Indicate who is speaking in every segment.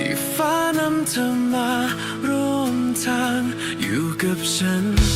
Speaker 1: ที่ฟ้านำเธอมาร่วมทางอยู่กับฉัน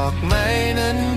Speaker 1: อกไม้นั้น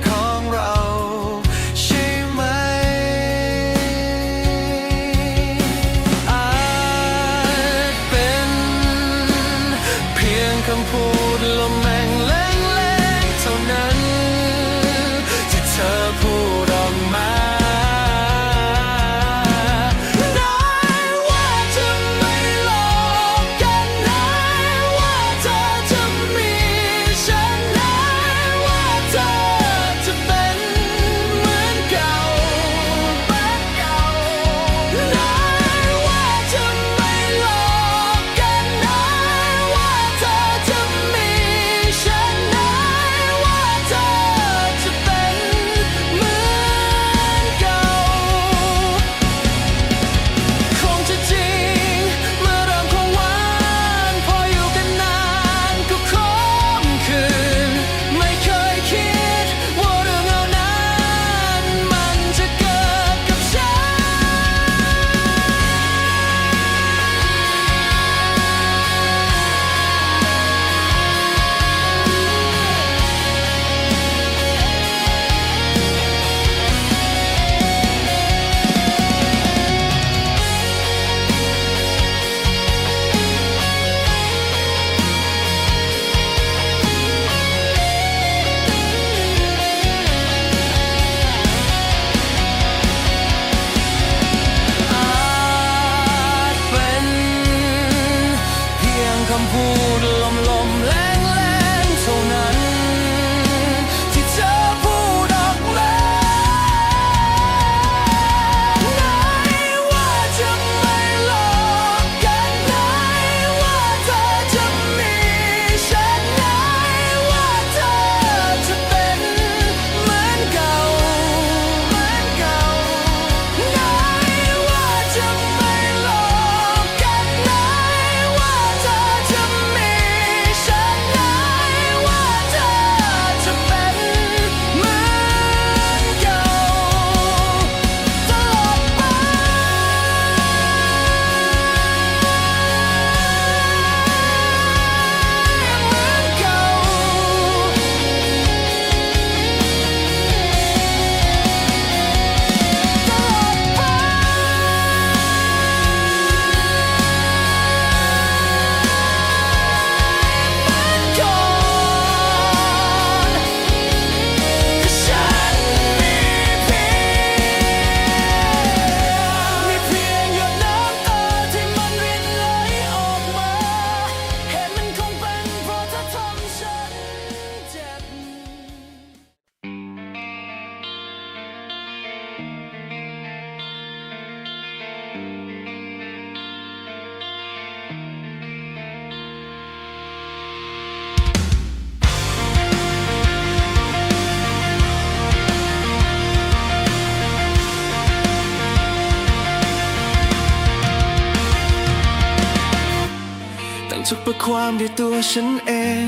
Speaker 1: ความด้วยตัวฉันเอง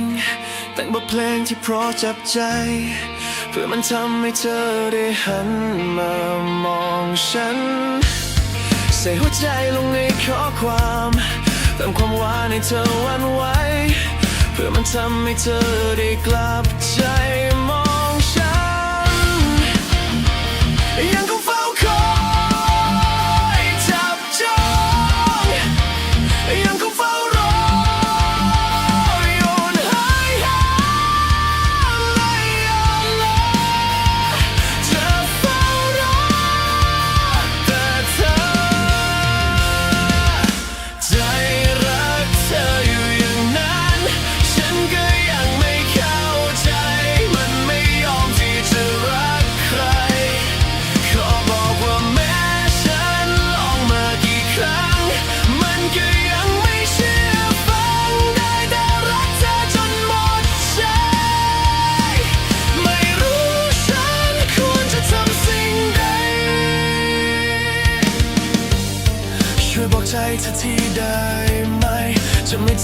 Speaker 1: แต่งบทเพลงที่เพราะจับใจ เพื่อมันทำให้เธอได้หันมามองฉัน ใส่หัวใจลงในข้อความเติมความหวานให้เธอวันไว้ เพื่อมันทำให้เธอได้กลับใจมองฉันยัง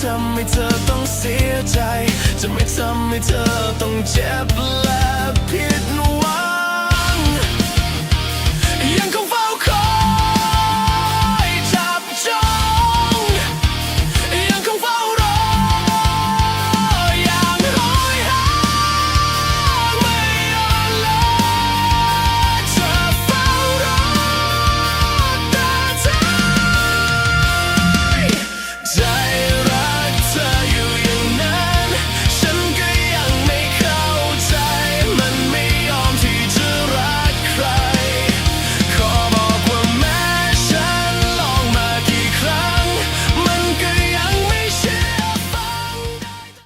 Speaker 1: ทำให้เธอต้องเสียใจ จะไม่ทำให้เธอต้องเจ็บและเพีย